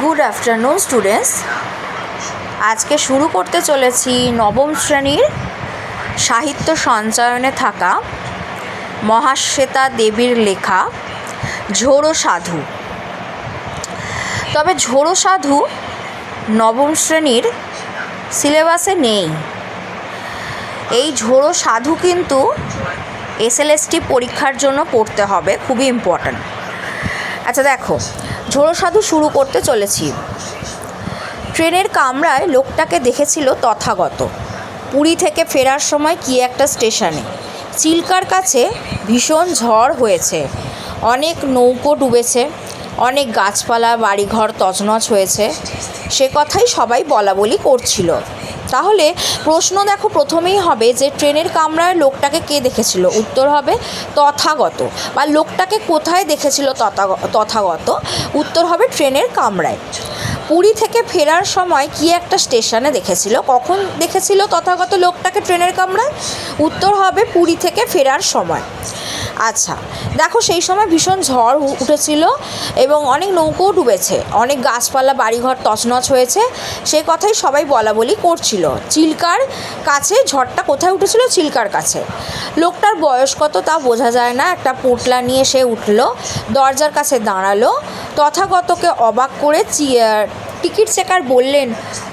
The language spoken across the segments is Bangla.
গুড আফটারনুন স্টুডেন্টস আজকে শুরু করতে চলেছি নবম শ্রেণির সাহিত্য সঞ্চয়নে থাকা মহাশ্বেতা দেবীর লেখা ঝোড়ো সাধু। তবে ঝোড়ো সাধু নবম শ্রেণির সিলেবাসে নেই। এই ঝোড়ো সাধু কিন্তু এসএলএসটি পরীক্ষার জন্য পড়তে হবে, খুবই ইম্পর্ট্যান্ট আচ্ছা দেখো ঝোড়ো সাধু শুরু করতে চলেছি। ট্রেনের কামরায় লোকটাকে দেখেছিল তথাগত। পুরী থেকে ফেরার সময় কি একটা স্টেশনে। চিল্কার কাছে ভীষণ ঝড় হয়েছে। অনেক নৌকো ডুবেছে, অনেক গাছপালা, বাড়িঘর তছনছ হয়েছে। সে কথাই সবাই বলা বলি করছিল। তাহলে প্রশ্ন দেখো প্রথমেই হবে যে ট্রেনের কামরায় লোকটাকে কে দেখেছিল? উত্তর হবে তথাগত। বা লোকটাকে কোথায় দেখেছিল তথাগ- তথাগত? উত্তর হবে ট্রেনের কামরায়। পুরী থেকে ফেরার সময় কি একটা স্টেশনে দেখেছিল? কখন দেখেছিল তথাগত লোকটাকে ট্রেনের কামরায়? উত্তর হবে পুরী থেকে ফেরার সময়। আচ্ছা দেখো সেই সময় ভীষণ ঝড় উঠেছিল এবং অনেক নৌকোও ডুবেছে। অনেক গাছপালা, বাড়িঘর তছনছ হয়েছে। সেই কথাই সবাই বলা বলি করছিল। চিল্কার কাছে ঝড়টা কোথায় উঠেছিল? চিল্কার কাছে। লোকটার বয়স কত তা বোঝা যায় না। একটা পোটলা নিয়ে সে উঠল, দরজার কাছে দাঁড়াল। তথাগতকে অবাক করে টিকিট চেকার বললেন,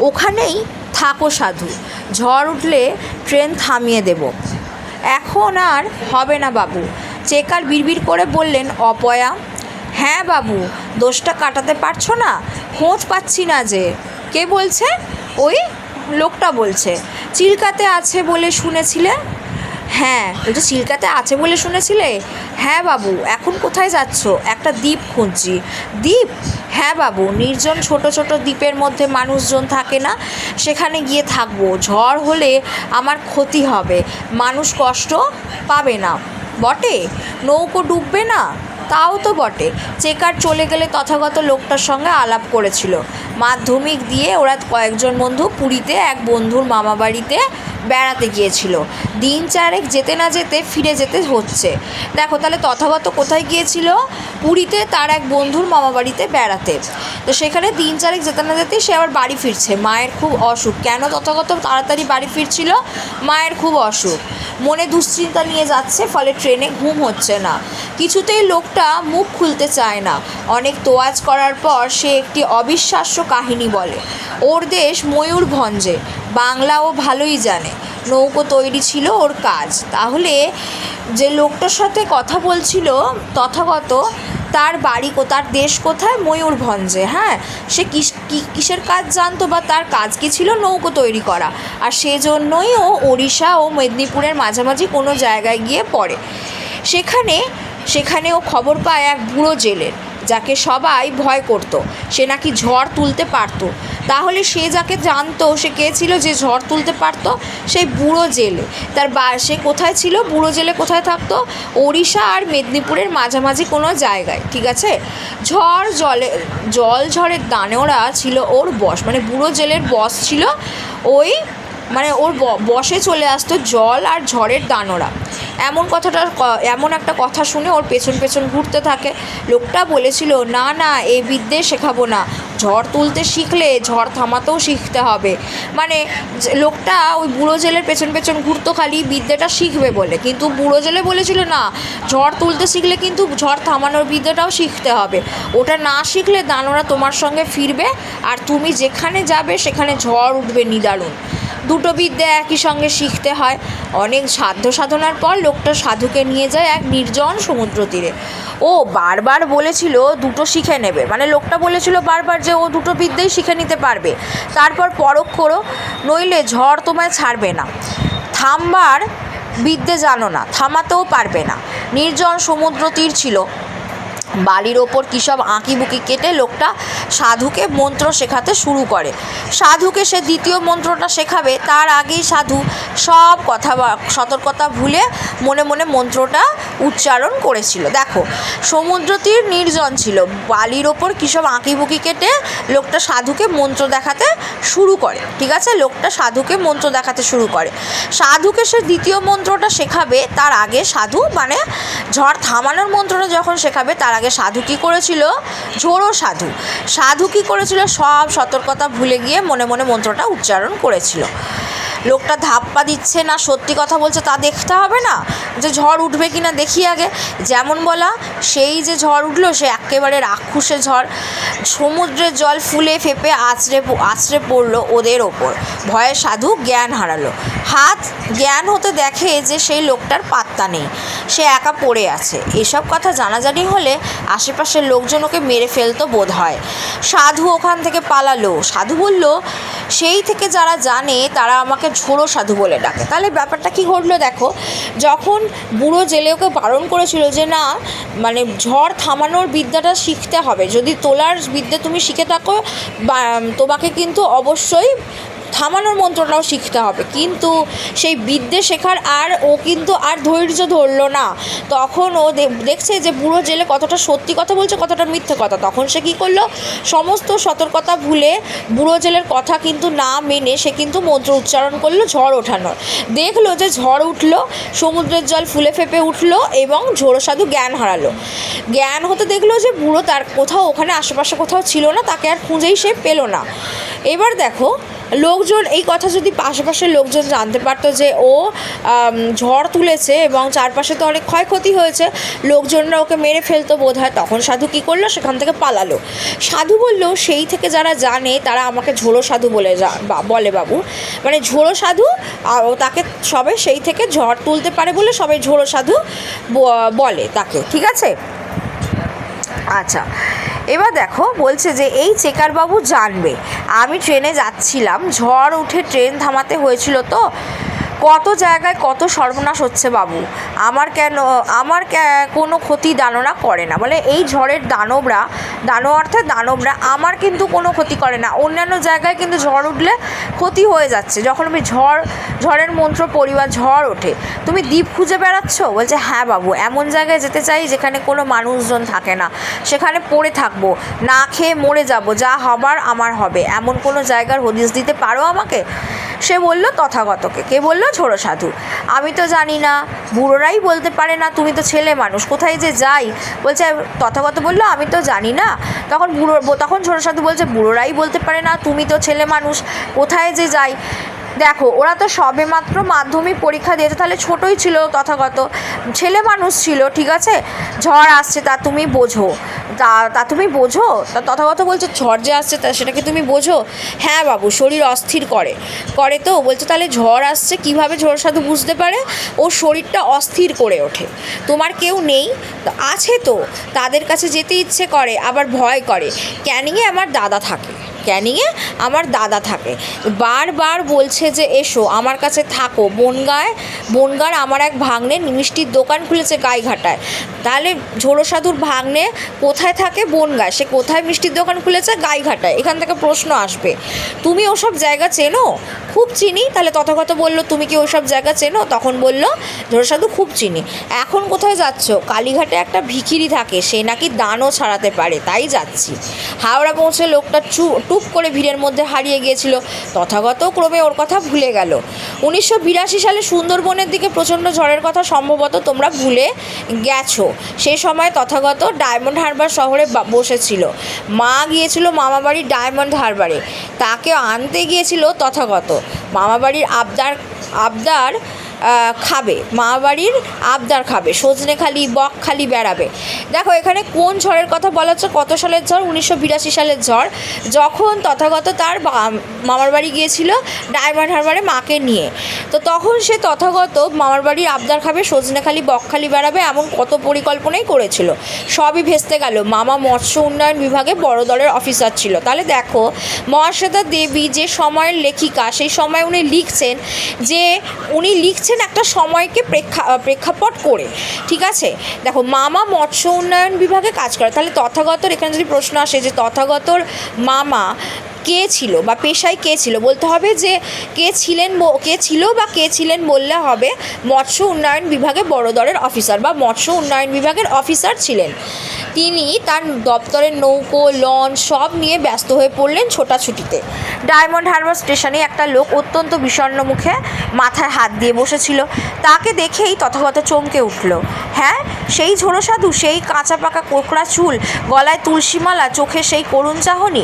ওখানেই থাকো সাধু, ঝড় উঠলে ট্রেন থামিয়ে দেবো। এখন আর হবে না বাবু। চেকার বিড়বিড় করে বললেন, অপয়া হ্যাঁ বাবু, দোষটা কাটাতে পারছ না? খোঁজ পাচ্ছি না যে। কে বলছে? ওই লোকটা বলছে। চিল্কাতে আছে বলে শুনেছিলে? হ্যাঁ বলছে চিল্কাতে আছে বলে শুনেছিলে? হ্যাঁ বাবু, এখন কোথায় যাচ্ছ? একটা দ্বীপ খুঁজছি। দ্বীপ? হ্যাঁ বাবু, নির্জন ছোট ছোট দ্বীপের মধ্যে মানুষজন থাকে না, সেখানে গিয়ে থাকব। ঝড় হলে আমার ক্ষতি হবে, মানুষ কষ্ট পাবে না। বটে? নৌকো ডুববে না? তাও তো বটে। চেকার চলে গেলে তথাগত লোকটার সঙ্গে আলাপ করেছিল। মাধ্যমিক দিয়ে ওরা কয়েকজন বন্ধু পুরীতে এক বন্ধুর মামা বাড়িতে গিয়েছিল। দিন চারেক যেতে না যেতে ফিরে যেতে হচ্ছে। দেখো, তাহলে তথাগত কোথায় গিয়েছিল? পুরীতে তার এক বন্ধুর মামা বাড়িতে। তো সেখানে দিন চারেক যেতে না যেতেই সে আবার বাড়ি ফিরছে। মায়ের খুব অসুখ। কেন তথাগত তাড়াতাড়ি বাড়ি ফিরছিল? মায়ের খুব অসুখ। মনে দুশ্চিন্তা নিয়ে যাচ্ছে, ফলে ট্রেনে ঘুম হচ্ছে না। কিছুতেই লোকটা মুখ খুলতে চায় না। অনেক তোয়াজ করার পর সে একটি অবিশ্বাস্য কাহিনী বলে, ওর দেশ ময়ূরভঞ্জে, বাংলাও ভালোই জানে। নৌকো তৈরি ছিল ওর কাজ। তাহলে যে লোকটার সাথে কথা বলছিল তথাগত তার বাড়ি তার দেশ কোথায়? ময়ূরভঞ্জে। হ্যাঁ সে কিসের কাজ জানতো বা তার কাজ কি ছিল? নৌকো তৈরি করা। আর সেজন্যই ও ওড়িশা ও মেদিনীপুরের মাঝামাঝি কোনো জায়গায় গিয়ে পড়ে। সেখানে সেখানে ও খবর পায় এক বুড়ো জেলের, যাকে সবাই ভয় করত। সে নাকি ঝড় তুলতে পারতো। তাহলে সে যাকে জানতো, সে কে ছিল যে ঝড় তুলতে পারতো? সেই বুড়ো জেলে। তার বা, সে কোথায় ছিল? বুড়ো জেলে কোথায় থাকতো? ওড়িশা আর মেদিনীপুরের মাঝামাঝি কোনো জায়গায়, ঠিক আছে? ঝড় জলে, জল ঝড়ের দানেওরা ছিল ওর বস মানে বুড়ো জেলের বস ছিল ওই মানে ওর বসে চলে আসতো জল আর ঝড়ের দানোরা। এমন কথাটা এমন একটা কথা শুনে ওর পেছন পেছন ঘুরতে থাকে। লোকটা বলেছিল, না না এই বিদ্যে শেখাবো না। ঝড় তুলতে শিখলে ঝড় থামাতেও শিখতে হবে। মানে লোকটা ওই বুড়ো জেলের পেছন পেছন ঘুরতো খালি বিদ্যেটা শিখবে বলে। কিন্তু বুড়ো জেলে বলেছিল, না, ঝড় তুলতে শিখলে কিন্তু ঝড় থামানোর বিদ্যাটাও শিখতে হবে। ওটা না শিখলে দানোরা তোমার সঙ্গে ফিরবে, আর তুমি যেখানে যাবে সেখানে ঝড় উঠবে নিদারুণ। দুটো বিদ্যা একই সঙ্গে শিখতে হয়। অনেক সাধ্য সাধনার পর লোকটা সাধুকে নিয়ে যায় এক নির্জন সমুদ্র তীরে। ও বারবার বলেছিল, দুটো শিখে নেবে। মানে লোকটা বলেছিল বারবার যে ও দুটো বিদ্যেই শিখে নিতে পারবে। তারপর পরখ করো নইলে ঝড় তোমায় ছাড়বে না। থামবার বিদ্যে জানো না, থামাতেও পারবে না। নির্জন সমুদ্র তীর ছিল। বালির ওপর কী সব আঁকি বুকি কেটে লোকটা সাধুকে মন্ত্র শেখাতে শুরু করে। সাধুকে সে দ্বিতীয় মন্ত্রটা শেখাবে, তার আগেই সাধু সব কথা সতর্কতা ভুলে মনে মনে মন্ত্রটা উচ্চারণ করেছিল। দেখো, সমুদ্র তীর নির্জন ছিল, বালির ওপর কী সব আঁকি বুকি কেটে লোকটা সাধুকে মন্ত্র দেখাতে শুরু করে, ঠিক আছে? লোকটা সাধুকে মন্ত্র দেখাতে শুরু করে। সাধুকে সে দ্বিতীয় মন্ত্রটা শেখাবে, তার আগে সাধু মানে ঝড় থামানোর মন্ত্রটা যখন শেখাবে, তার আগে সাধু কী করেছিল? ঝোড়ো সাধু। সাধু কী করেছিল? সব সতর্কতা ভুলে গিয়ে মনে মনে মন্ত্রটা উচ্চারণ করেছিল। লোকটা ধাপ্পা দিচ্ছে না, সত্যি কথা বলছে, তা দেখতে হবে না। যে ঝড় উঠবে কি না দেখি আগে। যেমন বলা, সেই যে ঝড় উঠল, সে একেবারে রাক্ষুসে ঝড়। সমুদ্রের জল ফুলে ফেপে আছড়ে আছড়ে পড়ল ওদের ওপর। ভয়ে সাধু জ্ঞান হারালো। হাত জ্ঞান হতে দেখে যে সেই লোকটার পাত্তা নেই। সে একা পড়ে আছে। এসব কথা জানাজানি হলে আশেপাশের লোকজন ওকে মেরে ফেলতো বোধ হয়। সাধু ওখান থেকে পালালো। সাধু বলল, সেই থেকে যারা জানে, তারা আমাকে ঝোড়ো সাধু বলে ডাকে। তাহলে ব্যাপারটা কি ঘটলো দেখো, যখন বুড়ো জেলে ওকে বারণ করেছিল যে, না মানে ঝড় থামানোর বিদ্যাটা শিখতে হবে। যদি তোলার বিদ্যা তুমি শিখে থাকো তোমাকে কিন্তু অবশ্যই থামানোর মন্ত্রটাও শিখতে হবে। কিন্তু সেই বিদ্যে শেখার আর ও কিন্তু আর ধৈর্য ধরলো না। তখন ও দেখছে যে বুড়ো জেলে কতটা সত্যি কথা বলছে, কতটা মিথ্যে কথা। তখন সে কী করল? সমস্ত সতর্কতা ভুলে বুড়ো জেলের কথা কিন্তু না মেনে সে কিন্তু মন্ত্র উচ্চারণ করল, ঝড় ওঠানোর। দেখল যে ঝড় উঠল, সমুদ্রের জল ফুলে ফেপে উঠল এবং ঝোড়ো সাধু জ্ঞান হারালো। জ্ঞান হতে দেখল যে বুড়ো তার কোথাও, ওখানে আশেপাশে কোথাও ছিল না, তাকে আর খুঁজেই সে পেল না। এবার দেখো লোকজন, এই কথা যদি আশেপাশের লোকজন জানতে পারতো যে ও ঝড় তুলেছে এবং চারপাশে তো অনেক ক্ষয়ক্ষতি হয়েছে, লোকজনরা ওকে মেরে ফেলতো বোধ হয় তখন সাধু কী করল? সেখান থেকে পালালো। সাধু বলল, সেই থেকে যারা জানে, তারা আমাকে ঝোড়ো সাধু বলে যা বলে বাবু। মানে ঝোড়ো সাধু তাকে সবাই সেই থেকে ঝড় তুলতে পারে বলে সবাই ঝোড়ো সাধু বলে তাকে। ঠিক আছে? আচ্ছা। এবার দেখো, বলছে যে এই চেকারবাবু জানবে। আমি ট্রেনে যাচ্ছিলাম, ঝড় উঠে ট্রেন থামাতে হয়েছিল তো। কত জায়গায় কত সর্বনাশ হচ্ছে বাবু? আমার কেন, আমার কোনো ক্ষতি দানরা করে না। বলে এই ঝড়ের দানবরা, দানো অর্থাৎ দানবরা আমার কিন্তু কোনো ক্ষতি করে না। অন্যান্য জায়গায় কিন্তু ঝড় উঠলে ক্ষতি হয়ে যাচ্ছে। যখন আমি ঝড়, ঝড়ের মন্ত্র পরিবার ঝড় ওঠে, তুমি দ্বীপ খুঁজে বেড়াচ্ছ? বলছে হ্যাঁ বাবু, এমন জায়গায় যেতে চাই যেখানে কোনো মানুষজন থাকে না। সেখানে পড়ে থাকব, না খেয়ে মরে যাব, যা হবার আমার হবে। এমন কোনো জায়গার হদিস দিতে পারো আমাকে? সে বলল, তথাগতকে। কে বলল? ঝোড়ো সাধু। আমি তো জানি না, বুড়োরাই বলতে পারে না, তুমি তো ছেলে মানুষ, কোথায় যে যাই? বলছে, তথাগত বলল, আমি তো জানি না। তখন বুড়ো, তখন ছোটো সাধু বলছে, বুড়োরাই বলতে পারে না, তুমি তো ছেলে মানুষ, কোথায় যে যাই? দেখো, ওরা তো সবে মাত্র মাধ্যমিক পরীক্ষা দিয়েছে, তাহলে ছোটই ছিল তথাগত। ছেলে মানুষ ছিল, ঠিক আছে? ঝড় আসছে, তা তুমি বোঝো। তা তা তুমি বোঝো? তা তথাগত বলছে, ঝড় যে আসছে, তা সেটা কি তুমি বোঝো? হ্যাঁ বাবু, শরীর অস্থির করে। করে তো, বলছে, তাহলে ঝড় আসছে, কীভাবে ঝড় সাধু বুঝতে পারে? ও শরীরটা অস্থির করে ওঠে। তোমার কেউ নেই? আছে তো। তাদের কাছে যেতে ইচ্ছে করে, আবার ভয় করে। ক্যানিংয়ে আমার দাদা থাকে। ক্যানিংয়ে আমার দাদা থাকে। বারবার বলছে যে, এসো, আমার কাছে থাকো। বনগায়, বনগার আমার এক ভাগ্নে মিষ্টির দোকান খুলেছে গাইঘাটায়। তাহলে ঝোড়ো সাধুর ভাগ্নে কোথায় থাকে? বনগায়। সে কোথায় মিষ্টির দোকান খুলেছে? গাইঘাটায়। এখান থেকে প্রশ্ন আসবে। তুমি ওসব জায়গা চেনো? খুব চিনি। তাহলে তথাগত বলল, তুমি কি ওসব জায়গা চেনো? তখন বলল ঝোড়ো সাধু খুব চিনি। এখন কোথায় যাচ্ছ? কালীঘাটে একটা ভিখিরি থাকে। সে নাকি দানও ছাড়াতে পারে। তাই যাচ্ছি। হাওড়া পৌঁছে লোকটা চু টুপ করে ভিড়ের মধ্যে হারিয়ে গিয়েছিল। তথাগত ক্রমে ওর কথা ভুলে গেল। উনিশশো বিরাশি সালে সুন্দরবনের দিকে প্রচণ্ড ঝড়ের কথা সম্ভবত তোমরা ভুলে গেছো। সে সময় তথাগত ডায়মন্ড হারবার শহরে বসেছিল। মা গিয়েছিল মামাবাড়ির ডায়মন্ড হারবারে। তাকে আনতে গিয়েছিল তথাগত। মামাবাড়ির আবদার আবদার খাবে, মামাবাড়ির আবদার খাবে সজনেখালি বকখালি বেড়াবে। দেখো, এখানে কোন ঝড়ের কথা বলা হচ্ছে, কত সালের ঝড়? উনিশশো বিরাশি সালের ঝড়। যখন তথাগত তার মামার বাড়ি গিয়েছিল ডায়মন্ড হারবারে মাকে নিয়ে। তো তখন সে তথাগত মামার বাড়ির আবদার খাবে সজনেখালি বকখালি বেড়াবে এমন কত পরিকল্পনাই করেছিল। সবই ভেস্তে গেল। মামা মৎস্য উন্নয়ন বিভাগে বড় দলের অফিসার ছিল। তাহলে দেখো, মহাশ্বেতা দেবী যে সময়ের লেখিকা, সেই সময় উনি লিখছেন যে, উনি লিখছেন একটা সময়কে প্রেক্ষা প্রেক্ষাপট করে, ঠিক আছে? দেখো, মামা মৎস্য উন্নয়ন বিভাগে কাজ করে। তাহলে তথাগতর, এখানে যদি প্রশ্ন আসে যে তথাগতর মামা কে ছিল বা পেশায় কে ছিল? বলতে হবে যে কে ছিলেন কে ছিল বা কে ছিলেন বললে হবে মৎস্য উন্নয়ন বিভাগে বড় দরের অফিসার বা মৎস্য উন্নয়ন বিভাগের অফিসার ছিলেন। তিনি তার দপ্তরের নৌকো, লঞ্চ সব নিয়ে ব্যস্ত হয়ে পড়লেন ছোটাছুটিতে। ডায়মন্ড হারবার স্টেশনে একটা লোক অত্যন্ত বিষণ্ণ মুখে মাথায় হাত দিয়ে বসেছিল। তাকে দেখেই তথাগত চমকে উঠল। হ্যাঁ সেই ঝোড়ো সাধু, সেই কাঁচা পাকা কোকড়া চুল, গলায় তুলসীমালা, চোখে সেই করুণ চাহনি,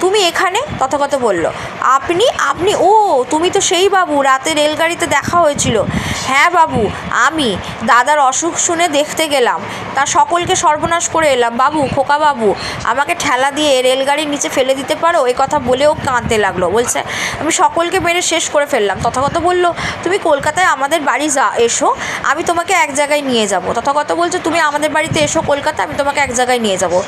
তুমি এখানে? তথাগত বলল, আপনি আপনি, ও, তুমি তো সেই বাবু, রাতে রেলগাড়িতে দেখা হয়েছিল। হ্যাঁ বাবু, আমি, দাদার অসুখ শুনে দেখতে গেলাম। তা সকলকে সর্বনাশ করে এলাম। বাবু, খোকা বাবু, আমাকে ঠেলা দিয়ে রেলগাড়ির নিচে ফেলে দিতে পারো? এই কথা বলেও কাঁদতে লাগল। বলছে, আমি সকলকে মেরে শেষ করে ফেললাম। তথাগত বলল, তুমি কলকাতায় আমাদের বাড়ি যা, এসো। আমি তোমাকে এক জায়গায় নিয়ে যাব। তথাগত বলছে, তুমি আমাদের বাড়িতে এসো কলকাতা আমি তোমাকে এক জায়গায় নিয়ে যাব।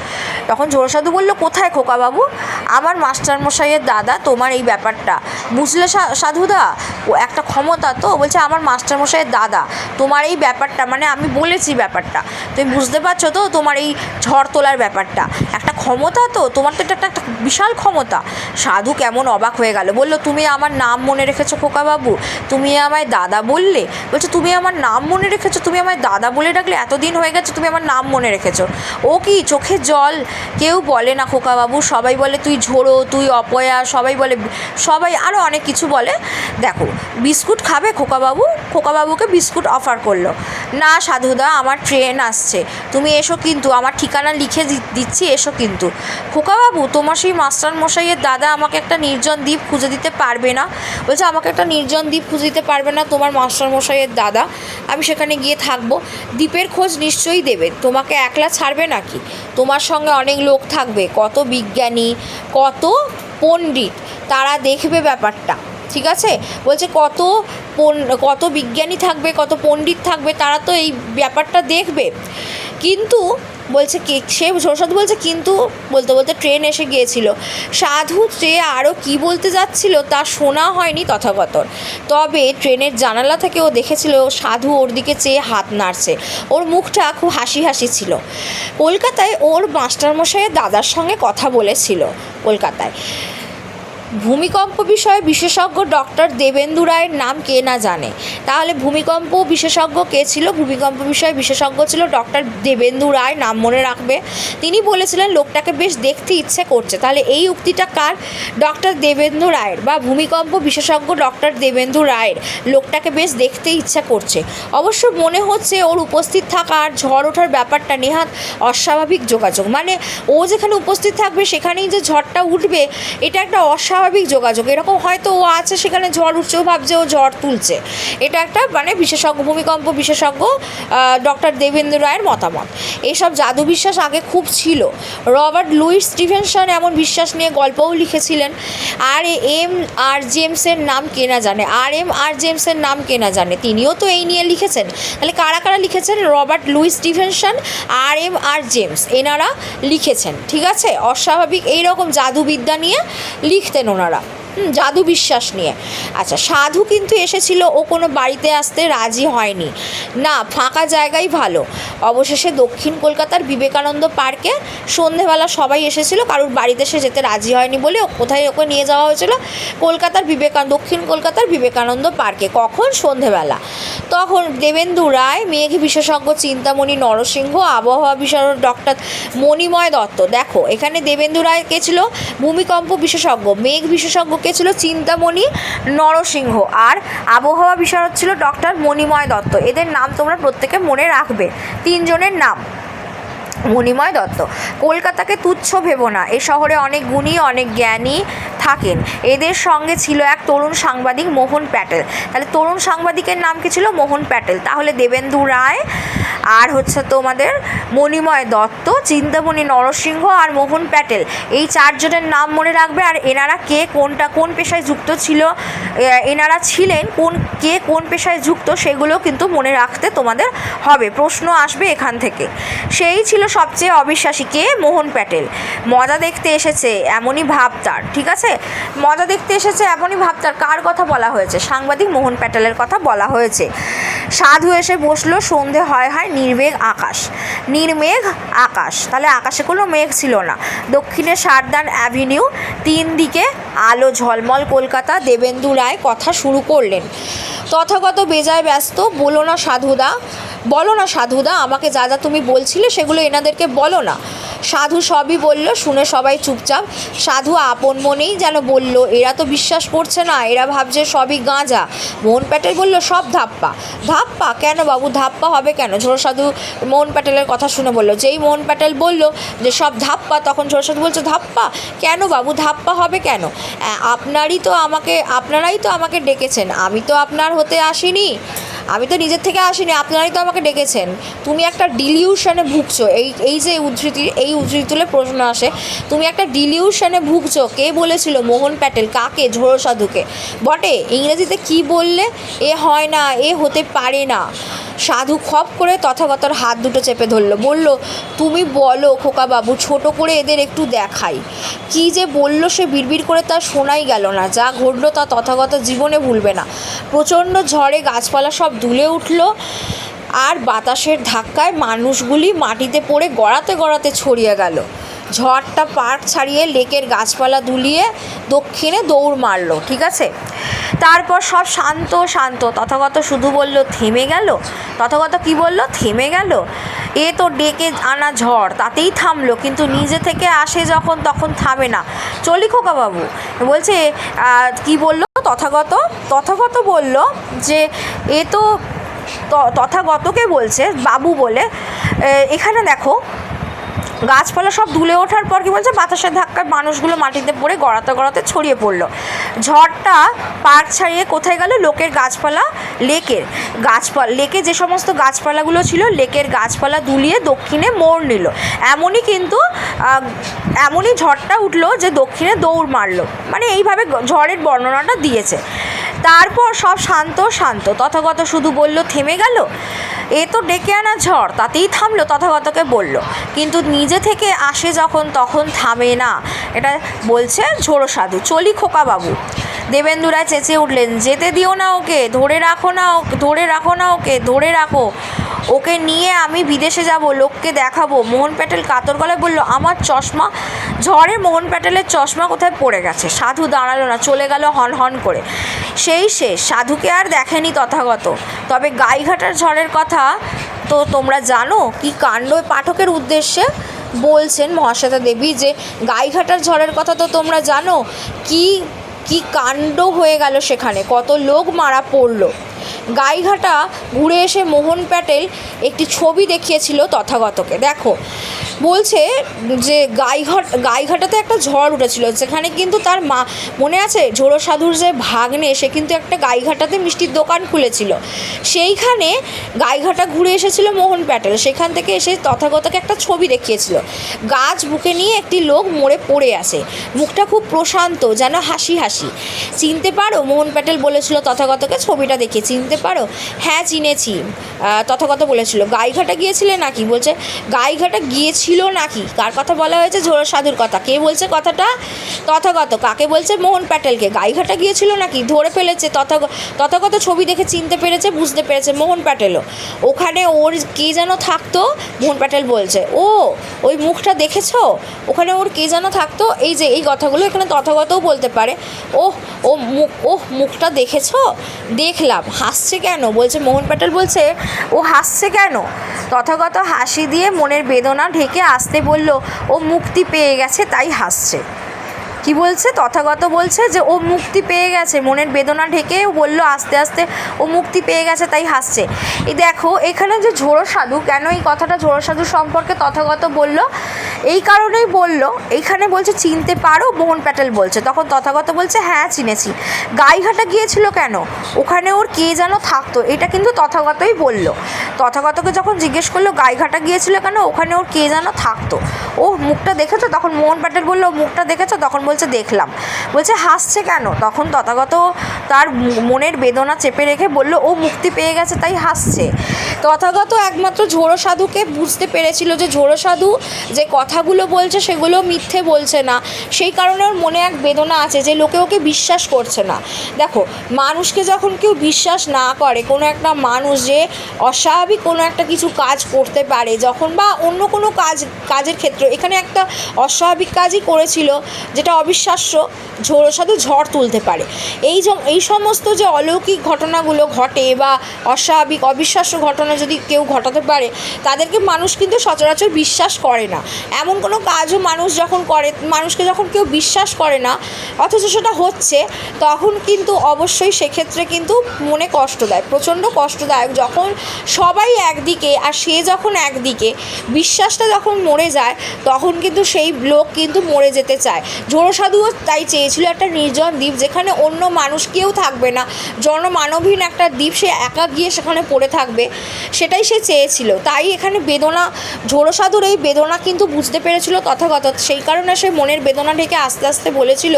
তখন জোড়সাধু বলল, কোথায় খোকা বাবু? আমার মাস্টারমশাইয়ের দাদা, তোমার এই ব্যাপারটা। বুঝলে সাধুদা? ও একটা ক্ষমতা তো বলছে আমার মাস্টারমশাইয়ের দাদা। তোমার এই ব্যাপারটা মানে আমি বলেছি ব্যাপারটা। তুমি বুঝতে পারছ তো তোমার এই ঝড় তোলার ব্যাপারটা? একটা ক্ষমতা তো, তোমার তো এটা একটা বিশাল ক্ষমতা। সাধু কেমন অবাক হয়ে গেল। বলল, তুমি আমার নাম মনে রেখেছো খোকাবাবু? তুমি আমায় দাদা বললে? বলছে, তুমি আমার নাম মনে রেখেছো? তুমি আমায় দাদা বলে ডাকলে? এতদিন হয়ে গেছে তুমি আমার নাম মনে রেখেছো? ও কি? চোখে জল? কেউ বলে না খোকাবাবু। সবাই বলে, তুই ঝোড়ো, তুই অপয়া, সবাই বলে, সবাই আরও অনেক কিছু বলে। দেখো, বিস্কুট খাবে খোকাবাবু? খোকাবাবুকে বিস্কুট অফার করল। না সাধুদা, আমার ট্রেন আসছে। তুমি এসো কিন্তু, আমার ঠিকানা লিখে দিচ্ছি, এসো কিন্তু। খোকাবাবু, তোমার সেই মাস্টার মশাইয়ের দাদা আমাকে একটা নির্জন দ্বীপ খুঁজে দিতে পারবে না? বলছে, আমাকে একটা নির্জন দ্বীপ খুঁজে দিতে পারবে না তোমার মাস্টার মশাইয়ের দাদা। আমি সেখানে গিয়ে থাকব। দ্বীপের খোঁজ নিশ্চয়ই দেবে। তোমাকে একলা ছাড়বে নাকি? তোমার সঙ্গে অনেক লোক থাকবে। কত বিজ্ঞানী, কত পণ্ডিত, তারা দেখবে ব্যাপারটা, ঠিক আছে? বলছে কত কত বিজ্ঞানী থাকবে, কত পণ্ডিত থাকবে, তারা তো এই ব্যাপারটা দেখবে। কিন্তু বলছে কে, সে সরস্বতী বলছে, কিন্তু বলতে বলতে ট্রেন এসে গিয়েছিল। সাধু সে আরও কি বলতে যাচ্ছিল তা শোনা হয়নি তথাগতর তবে ট্রেনের জানালা থেকে ও দেখেছিল সাধু ওর দিকে চেয়ে হাত নাড়ছে। ওর মুখটা খুব হাসি হাসি ছিল। কলকাতায় ওর মাস্টারমশাইয়ের দাদার সঙ্গে কথা বলেছিল কলকাতায়। ভূমিকম্প বিষয়ে বিশেষজ্ঞ ডক্টর দেবেন্দু রায়ের নাম কে না জানে? তাহলে ভূমিকম্প বিশেষজ্ঞ কে ছিল? ভূমিকম্প বিষয়ে বিশেষজ্ঞ ছিল ডক্টর দেবেন্দু রায়, নাম মনে রাখবে। তিনি বলেছিলেন, লোকটাকে বেশ দেখতে ইচ্ছে করছে। তাহলে এই উক্তিটা কার? ডক্টর দেবেন্দু রায়ের বা ভূমিকম্প বিশেষজ্ঞ ডক্টর দেবেন্দু রায়ের। লোকটাকে বেশ দেখতে ইচ্ছা করছে। অবশ্য মনে হচ্ছে ওর উপস্থিত থাকা আর ঝড় ওঠার ব্যাপারটা নেহাত অস্বাভাবিক যোগাযোগ। মানে ও যেখানে উপস্থিত থাকবে, সেখানেই যে ঝড়টা উঠবে, এটা একটা অস্বাভাবিক যোগাযোগ। এরকম হয়তো ও আছে, সেখানে ঝড় উঠছে, ও ভাবছে ও ঝড় তুলছে। এটা একটা মানে বিশেষজ্ঞ, ভূমিকম্প বিশেষজ্ঞ ডক্টর দেবেন্দ্র রায়ের মতামত। এইসব জাদু বিশ্বাস আগে খুব ছিল। রবার্ট লুইস স্টিভেনসন এমন বিশ্বাস নিয়ে গল্পও লিখেছিলেন। আর এম, আর জেমসের নাম কে না জানে? আর এম, আর জেমসের নাম কে না জানে? তিনিও তো এই নিয়ে লিখেছেন। তাহলে কারা কারা লিখেছেন? রবার্ট লুইস স্টিভেনসন, আর এম, আর জেমস। এনারা লিখেছেন, ঠিক আছে? অস্বাভাবিক এই রকম জাদুবিদ্যা নিয়ে লিখতেন ওনারা। জাদু বিশ্বাস নিয়ে। আচ্ছা সাধু কিন্তু এসেছিল ও কোনো বাড়িতে আসতে রাজি হয়নি। না, ফাঁকা জায়গাই ভালো। অবশেষে দক্ষিণ কলকাতার বিবেকানন্দ পার্কে সন্ধেবেলা সবাই এসেছিল, কারোর বাড়িতে সে যেতে রাজি হয়নি বলে কোথায় ওকে নিয়ে যাওয়া হয়েছিল? কলকাতার বিবেকা, দক্ষিণ কলকাতার বিবেকানন্দ পার্কে। কখন? সন্ধেবেলা। তখন দেবেন্দু রায়, মেঘ বিশেষজ্ঞ চিন্তামণি নরসিংহ, আবহাওয়া বিশারদ ডক্টর মণিময় দত্ত। দেখো, এখানে দেবেন্দু রায় কে ছিল? ভূমিকম্প বিশেষজ্ঞ। মেঘ বিশেষজ্ঞ কে ছিল চিন্তামণি নরসিংহ আর আবহাওয়া বিশারদ ছিল ডক্টর মণিময় দত্ত। এদের নাম তোমরা প্রত্যেকে মনে রাখবে। তিনজনের নাম। মণিময় দত্ত। কলকাতাকে তুচ্ছ ভেবো না। এ শহরে অনেক গুণী, অনেক জ্ঞানী থাকেন। এদের সঙ্গে ছিল এক তরুণ সাংবাদিক মোহন প্যাটেল। তাহলে তরুণ সাংবাদিকের নাম কি ছিল? মোহন প্যাটেল। তাহলে দেবেন্দু রায় আর হচ্ছে তোমাদের মণিময় দত্ত, চিন্তামণি নরসিংহ আর মোহন প্যাটেল। এই চারজনের নাম মনে রাখবে। আর এনারা কে, কোনটা, কোন পেশায় যুক্ত ছিল এনারা ছিলেন, কোন, কে, কোন পেশায় যুক্ত, সেগুলো কিন্তু মনে রাখতে তোমাদের হবে। প্রশ্ন আসবে এখান থেকে। সেই ছিল সবচেয়ে অবিশ্বাসী কে? মোহন প্যাটেল। মজা দেখতে এসেছে এমনই ভাব তার ঠিক আছে? মজা দেখতে এসেছে এমনই ভাব তার কার কথা বলা হয়েছে? সাংবাদিক মোহন প্যাটেলের কথা বলা হয়েছে। সাধু এসে বসল, সন্ধে হয় হয় নির্মেঘ আকাশ। নির্মেঘ আকাশ। তাহলে আকাশে কোনো মেঘ ছিল না। দক্ষিণে সারদান অ্যাভিনিউ, তিন দিকে আলো ঝলমল, কলকাতা দেবেন্দু রায় কথা শুরু করলেন। তথাগত বেজায় ব্যস্ত, বলো না সাধুদা বলো না সাধুদা, আমাকে যা যা তুমি বলছিলে সেগুলো এনাদেরকে বলো না। সাধু সবই বলল, শুনে সবাই চুপচাপ। সাধু আপন মনেই যেন বলল, এরা তো বিশ্বাস করছে না, এরা ভাবছে সবই গাঁজা। মোহন প্যাটেল বলল, সব ধাপ্পা। ধাপ্পা? কেন বাবু, ধাপ্পা হবে কেন? ঝোড়ো সাধু মোহন প্যাটেলের কথা শুনে বলল, যেই মোহন প্যাটেল বলল যে সব ধাপ্পা, তখন ঝোড়ো সাধু বলছে, ধাপ্পা? কেন বাবু, ধাপ্পা হবে কেন? আপনারই তো আমাকে, আপনারাই তো আমাকে ডেকেছেন, আমি তো আপনার হতে আসিনি। আমি তো নিজের থেকে আসিনি, আপনারাই তো আমাকে ডেকেছেন, তুমি একটা ডিলিউশনে ভুগছো। এই এই যে উদ্ধৃতি, এই উদ্ধৃতি তুলে প্রশ্ন আসে, তুমি একটা ডিলিউশনে ভুগছো। কে বলেছিল? মোহন প্যাটেল। কাকে? ঝোড়ো সাধুকে। বটে, ইংরেজিতে কি বললে? এ হয় না, এ হতে পারে না। সাধু খপ করে তথাগতর হাত দুটো চেপে ধরলো। বলল, তুমি বলো খোকাবাবু, ছোট করে এদের একটু দেখাই। কি যে বলল সে বিড়বিড় করে তা শোনাই গেল না। যা ঘটলো তা তথাগত জীবনে ভুলবে না। প্রচণ্ড ঝড়ে গাছপালা সব দুলে উঠল। আর বাতাসের ধাক্কায় মানুষগুলি মাটিতে পড়ে গড়াতে গড়াতে ছড়িয়ে গেল। ঝড়টা পাট ছাড়িয়ে লেকের গাছপালা দুলিয়ে দক্ষিণে দৌড় মারলো, ঠিক আছে? তারপর সব শান্ত শান্ত। তথাগত শুধু বলল, থেমে গেল? তথাগত কি বলল? থেমে গেল? এ তো ডেকে আনা ঝড়, তাতেই থামলো। কিন্তু নিজে থেকে আসে যখন, তখন থামে না। চলি খোকা বাবু। বলছে কি বলল? তথাগত তথাগত বলল যে, এ ত- তথাগতকে বলছে, বাবু বলে এখানে দেখো, গাছপালা সব দুলে ওঠার পর কি বলছে, বাতাসের ধাক্কায় মানুষগুলো মাটিতে পড়ে গড়াতে গড়াতে ছড়িয়ে পড়ল। ঝড়টা পার্ক ছাড়িয়ে কোথায় গেল? লোকের গাছপালা, লেকের গাছপালা লেকে যে সমস্ত গাছপালাগুলো ছিল, লেকের গাছপালা দুলিয়ে দক্ষিণে মোড় নিল। এমনই কিন্তু এমনই ঝড়টা উঠল যে দক্ষিণে দৌড় মারলো। মানে এইভাবে ঝড়ের বর্ণনাটা দিয়েছে। তারপর সব শান্ত শান্ত। তথাগত শুধু বলল, থেমে গেল? এ তো ডেকে আনা ঝড়, তাতেই থামলো, তথাগতকে বলল। কিন্তু নিজে থেকে আসে যখন, তখন থামে না। এটা বলছে ঝোড়ো সাধু, চলি খোকা বাবু। দেবেন্দু রায় চেঁচিয়ে উঠলেন, যেতে দিও না ওকে, ধরে রাখো না ধরে রাখো না ওকে, ধরে রাখো। ওকে নিয়ে আমি বিদেশে যাব, লোককে দেখাবো। মোহন প্যাটেল কাতর গলায় বলল, আমার চশমা ঝড়ে মোহন প্যাটেলের চশমা কোথায় পড়ে গেছে? সাধু দাঁড়াল না, চলে গেল হন হন করে। সেই শেষ, সাধুকে আর দেখেনি তথাগত। তবে গাইঘাটার ঝড়ের কথা তো তোমরা জানো, কি কাণ্ড পাঠকের উদ্দেশ্যে বলছেন মহাশ্বেতা দেবী যে, গাইঘাটার ঝড়ের কথা তো তোমরা জানো, কি কি কাণ্ড হয়ে গেল সেখানে, কত লোক মারা পড়ল। গাইঘাটা ঘুরে এসে মোহন প্যাটেল একটি ছবি দেখিয়েছিল তথাগতকে। দেখো বলছে যে গাইঘাট, গাইঘাটাতে একটা ঝড় উঠেছিল, যেখানে কিন্তু তার মা, মনে আছে? ঝোড়ো সাধুর যে ভাগ্নে, সে কিন্তু একটা গাইঘাটাতে মিষ্টির দোকান খুলেছিল। সেইখানে গাইঘাটা ঘুরে এসেছিল মোহন প্যাটেল। সেখান থেকে এসে তথাগতকে একটা ছবি দেখিয়েছিল। গাছ বুকে নিয়ে একটি লোক মরে পড়ে আছে। মুখটা খুব প্রশান্ত, যেন হাসি হাসি। চিনতে পারো? মোহন প্যাটেল বলেছিল তথাগতকে ছবিটা দেখে। চিনতে পারো? হ্যাঁ চিনেছি। তথাগত বলেছিল, গাইঘাটা গিয়েছিলে নাকি? বলছে, গাইঘাটা গিয়েছিল নাকি? কার কথা বলা হয়েছে? ঝোড়ো সাধুর কথা। কে বলছে কথাটা? তথাগত। কাকে বলছে? মোহন প্যাটেলকে। গাইঘাটা গিয়েছিল নাকি? ধরে ফেলেছে। তথাগত তথাগত ছবি দেখে চিনতে পেরেছে, বুঝতে পেরেছে মোহন প্যাটেলও। ওখানে ওর কে যেন থাকতো? মোহন প্যাটেল বলছে, ও, ওই মুখটা দেখেছ? ওখানে ওর কে যেন থাকতো? এই যে, এই কথাগুলো এখানে তথাগতও বলতে পারে। ওহ, ও মুখ, ওহ, মুখটা দেখেছ? দেখলাম। হাসছে কেন? বলছে, মোহন প্যাটেল বলছে, ও হাসছে কেন? তথাগত হাসি দিয়ে মনের বেদনা ঢেকে আসতে বলল, ও মুক্তি পেয়ে গেছে, তাই হাসছে। কি বলছে? তথাগত বলছে যে, ও মুক্তি পেয়ে গেছে। মনের বেদনা ঢেকে ও বলল, আস্তে আস্তে ও মুক্তি পেয়ে গেছে, তাই হাসছে। এই দেখো, এখানে যে ঝোড়ো সাধু, কেন এই কথাটা ঝোড়ো সাধু সম্পর্কে তথাগত বলল? এই কারণেই বলল, এইখানে বলছে চিনতে পারো, মোহন প্যাটেল বলছে। তখন তথাগত বলছে হ্যাঁ চিনেছি। গাইঘাটা গিয়েছিল কেন? ওখানে ওর কে যেন থাকতো, এটা কিন্তু তথাগতই বলল। তথাগতকে যখন জিজ্ঞেস করল, গাইঘাটা গিয়েছিল কেন? ওখানে ওর কে যেন থাকতো। ও মুখটা দেখেছ? তখন মোহন প্যাটেল বলল, মুখটা দেখেছ? তখন বলছে, দেখলাম। বলছে, হাসছে কেন? তখন তথাগত তার মনের বেদনা চেপে রেখে বলল, ও মুক্তি পেয়ে গেছে, তাই হাসছে। তথাগত একমাত্র ঝোড়ো সাধুকে বুঝতে পেরেছিল যে ঝোড়ো সাধু যে কথাগুলো বলছে, সেগুলো মিথ্যে বলছে না। সেই কারণে ওর মনে এক বেদনা আছে যে লোকে ওকে বিশ্বাস করছে না। দেখো, মানুষকে যখন কেউ বিশ্বাস না করে, কোনো একটা মানুষ যে অস্বাভাবিক কোনো একটা কিছু কাজ করতে পারে, যখন বা অন্য কোনো কাজ, কাজের ক্ষেত্রে, এখানে একটা অস্বাভাবিক কাজই করেছিল, যেটা অবিশ্বাস্য, ঝোড়ো সাথে ঝড় তুলতে পারে। এই এই সমস্ত যে অলৌকিক ঘটনাগুলো ঘটে বা অস্বাভাবিক, অবিশ্বাস্য ঘটনা যদি কেউ ঘটাতে পারে, তাদেরকে মানুষ কিন্তু সচরাচর বিশ্বাস করে না। এমন কোনো কাজও মানুষ যখন করে, মানুষকে যখন কেউ বিশ্বাস করে না, অথচ সেটা হচ্ছে, তখন কিন্তু অবশ্যই সেক্ষেত্রে কিন্তু মনে কষ্ট দেয়, প্রচণ্ড কষ্টদায়ক। যখন সবাই একদিকে আর সে যখন একদিকে, বিশ্বাসটা যখন মরে যায়, তখন কিন্তু সেই লোক কিন্তু মরে যেতে চায়। ঝোড়ো সাধুও তাই চেয়েছিল একটা নির্জন দ্বীপ, যেখানে অন্য মানুষ কেউ থাকবে না। জনমানবহীন একটা দ্বীপ, সে একা গিয়ে সেখানে পড়ে থাকবে, সেটাই সে চেয়েছিল। তাই এখানে বেদনা ঝোড়ো সাধুর এই বেদনা কিন্তু পেরেছিল তথাগত। সেই কারণে সে মনের বেদনা ঢেকে আস্তে আস্তে বলেছিল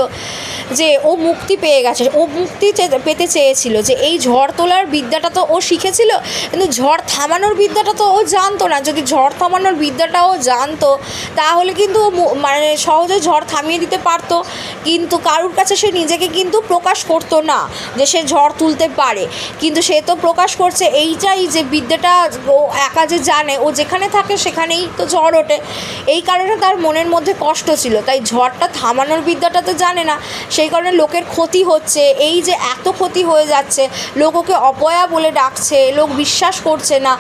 যে ও মুক্তি পেয়ে গেছে, ও মুক্তি পেতে চেয়েছিল যে এই ঝড় তোলার বিদ্যাটা তো ও শিখেছিল, কিন্তু ঝড় থামানোর বিদ্যাটা তো ও জানতো না। যদি ঝড় থামানোর বিদ্যাটা ও জানতো, তাহলে কিন্তু মানে সহজে ঝড় থামিয়ে দিতে পারতো। কিন্তু কারুর কাছে সে নিজেকে কিন্তু প্রকাশ করতো না যে সে ঝড় তুলতে পারে। কিন্তু সে তো প্রকাশ করছে এইটাই যে বিদ্যাটা ও একা যে জানে, ও যেখানে থাকে সেখানেই তো ঝড় ওঠে। এই কারণে তার মনের মধ্যে কষ্ট ছিল। তাই ঝড়টা থামানোর বিদ্যাটা তো জানে না। সেই কারণে লোকের ক্ষতি হচ্ছে। এই যে এত ক্ষতি হয়ে যাচ্ছে, লোক ওকে অপয়া বলে ডাকছে, লোক বিশ্বাস করছে না,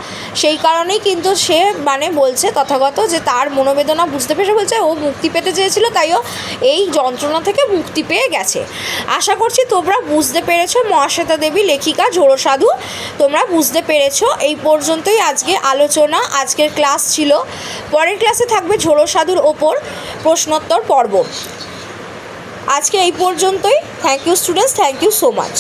সেই কারণেই কিন্তু সে মানে বলছে তথাগত যে তার মনোবেদনা বুঝতে পেরে বলছে, ও মুক্তি পেতে চেয়েছিল, তাই ও এই যন্ত্রণা থেকে মুক্তি পেয়ে গেছে। আশা করছি তোমরা বুঝতে পেরেছ মহাশ্বেতা দেবী লেখিকা ঝোড়ো সাধু। তোমরা বুঝতে পেরেছ এই পর্যন্তই আজকে আলোচনা। আজকের ক্লাস ছিল। পরের ক্লাসে থাকবে ঝোড়ো সাধুর ওপর প্রশ্নোত্তর পর্ব। আজকে এই পর্যন্তই। Thank you students thank you so much